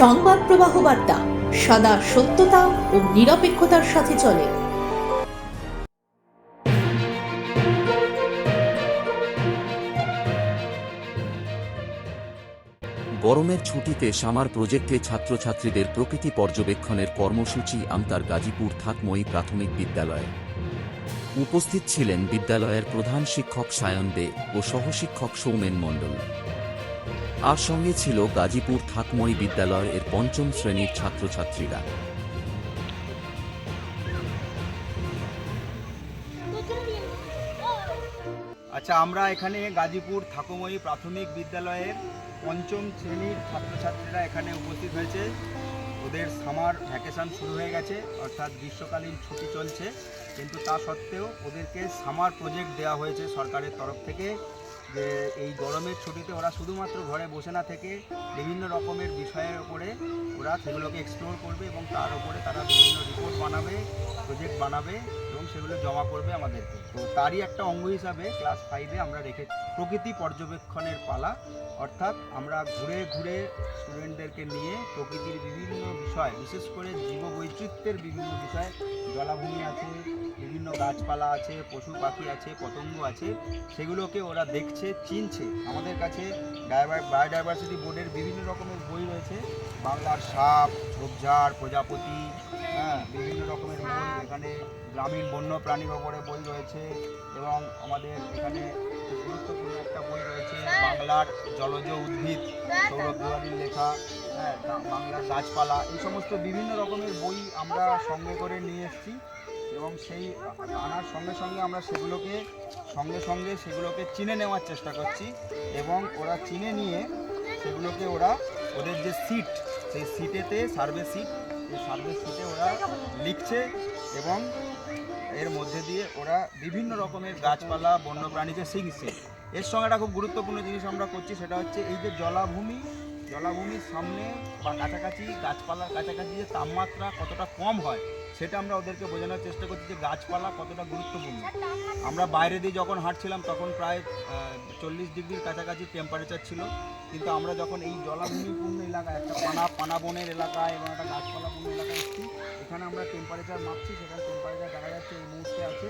সংবাদ প্রবাহ বার্তা, সদা সত্যতা ও নিরপেক্ষতার সাথে চলে। গরমের ছুটিতে সামার প্রজেক্টে ছাত্রছাত্রীদের প্রকৃতি পর্যবেক্ষণের কর্মসূচি আমতার গাজীপুর থাকময়ী প্রাথমিক বিদ্যালয়ে। উপস্থিত ছিলেন বিদ্যালয়ের প্রধান শিক্ষক সায়ন দে ও সহশিক্ষক সৌমেন মণ্ডল। আর সঙ্গে ছিল গাজীপুর থাকময়ী বিদ্যালয় এর পঞ্চম শ্রেণির ছাত্রছাত্রীরা। আচ্ছা আমরা এখানে গাজীপুর থাকুময়ী প্রাথমিক বিদ্যালয়ের পঞ্চম শ্রেণির ছাত্রছাত্রীরা এখানে উপস্থিত হয়েছে। ওদের সামার ভ্যাকেশন শুরু হয়ে গেছে, অর্থাৎ গ্রীষ্মকালীন ছুটি চলছে। কিন্তু তা সত্ত্বেও ওদেরকে সামার প্রজেক্ট দেওয়া হয়েছে সরকারের তরফ থেকে। যে এই গরমের ছুটিতে ওরা শুধুমাত্র ঘরে বসে না থেকে বিভিন্ন রকমের বিষয়ের ওপরে ওরা সেগুলোকে এক্সপ্লোর করবে এবং তার উপরে তারা বিভিন্ন রিপোর্ট বানাবে প্রজেক্ট বানাবে। সেগুলো জমা করবে আমাদেরকে। তো তারই একটা অঙ্গ হিসাবে ক্লাস ফাইভে আমরা রেখে প্রকৃতি পর্যবেক্ষণের পালা। অর্থাৎ আমরা ঘুরে ঘুরে স্টুডেন্টদেরকে নিয়ে প্রকৃতির বিভিন্ন বিষয় বিশেষ করে জীববৈচিত্র্যের বিভিন্ন বিষয় জলাভূমি আছে বিভিন্ন গাছপালা আছে পশু পাখি আছে পতঙ্গ আছে সেগুলোকে ওরা দেখছে চিনছে। আমাদের কাছে বায়োডাইভার্সিটি বোর্ডের বিভিন্ন রকমের বই রয়েছে। বাংলার সাপ ঝোপঝাড় প্রজাপতি হ্যাঁ বিভিন্ন রকমের বই। এখানে গ্রামীণ বন্য প্রাণীর ওপরে বই রয়েছে এবং আমাদের এখানে গুরুত্বপূর্ণ একটা বই রয়েছে বাংলার জলজ উদ্ভিদ, সৌরভ তিওয়ারির লেখা হ্যাঁ বাংলার গাছপালা, এই সমস্ত বিভিন্ন রকমের বই আমরা সঙ্গে করে নিয়ে এসেছি এবং সেই আনার সঙ্গে সঙ্গে আমরা সেগুলোকে, সঙ্গে সঙ্গে সেগুলোকে চিনে নেওয়ার চেষ্টা করছি এবং ওরা চিনে নিয়ে সেগুলোকে ওরা, ওদের যে সিট, সেই সিটেতে সার্ভে সিট এই সার্ভে শিটে ওরা লিখছে এবং এর মধ্যে দিয়ে ওরা বিভিন্ন রকমের গাছপালা, বন্যপ্রাণীকে শিখছে। এর সঙ্গে একটা খুব গুরুত্বপূর্ণ জিনিস আমরা করছি, সেটা হচ্ছে এই যে জলাভূমি, জলাভূমির সামনে বা কাছাকাছি গাছপালার কাছাকাছি যে তাপমাত্রা কতটা কম হয় সেটা আমরা ওদেরকে বোঝানোর চেষ্টা করছি যে গাছপালা কতটা গুরুত্বপূর্ণ। আমরা বাইরে দিয়ে যখন হাঁটছিলাম, তখন প্রায় চল্লিশ ডিগ্রির কাছাকাছি টেম্পারেচার ছিল। কিন্তু আমরা যখন এই জলাভূমিপূর্ণ এলাকায়, একটা পানা পানাবনের এলাকায় এবং একটা গাছপালাপূর্ণ এলাকায় এসেছি এখানে আমরা টেম্পারেচার মাপছি সেখানে টেম্পারেচার দেখা যাচ্ছে এই মুহূর্তে আছে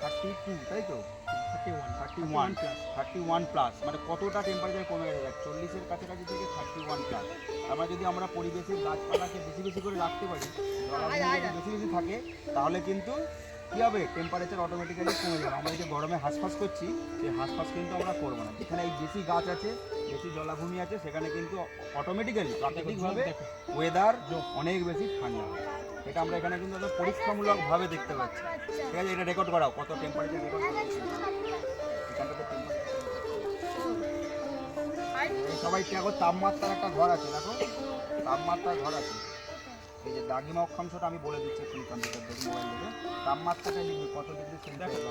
থার্টি টু তাই তো? Thirty one thirty one plus thirty one plus মানে কতটা টেম্পারেচার কমে গেছে? দেখ চল্লিশের কাছাকাছি থেকে থার্টি ওয়ান প্লাস আমরা যদি আমরা পরিবেশের গাছপালাকে বেশি বেশি করে রাখতে পারি বেশি বেশি থাকে তাহলে কিন্তু কী হবে? টেম্পারেচার অটোমেটিক্যালি কমে যাবে। আমরা যে গরমে হাঁসফাঁস করছি সেই হাঁসফাঁস কিন্তু আমরা করব না। যেখানে এই বেশি গাছ আছে বেশি জলাভূমি আছে সেখানে কিন্তু অটোমেটিক্যালি প্রাকৃতিকভাবে ওয়েদার অনেক বেশি ঠান্ডা। এটা আমরা এখানে কিন্তু পরীক্ষামূলকভাবে দেখতে পাচ্ছি। ঠিক আছে, এটা রেকর্ড করাও, কত টেম্পারেচার রেকর্ড সবাই দেখো তাপমাত্রার একটা ঘর আছে? দেখো, তাপমাত্রার ঘর আছে। এই যে দাগিমা অক্ষাংশটা আমি বলে দিচ্ছি কম্পিউটার দেখে মোবাইল দেখে তাপমাত্রাটা লিখবি কত ডিগ্রি সেন্টিগ্রেড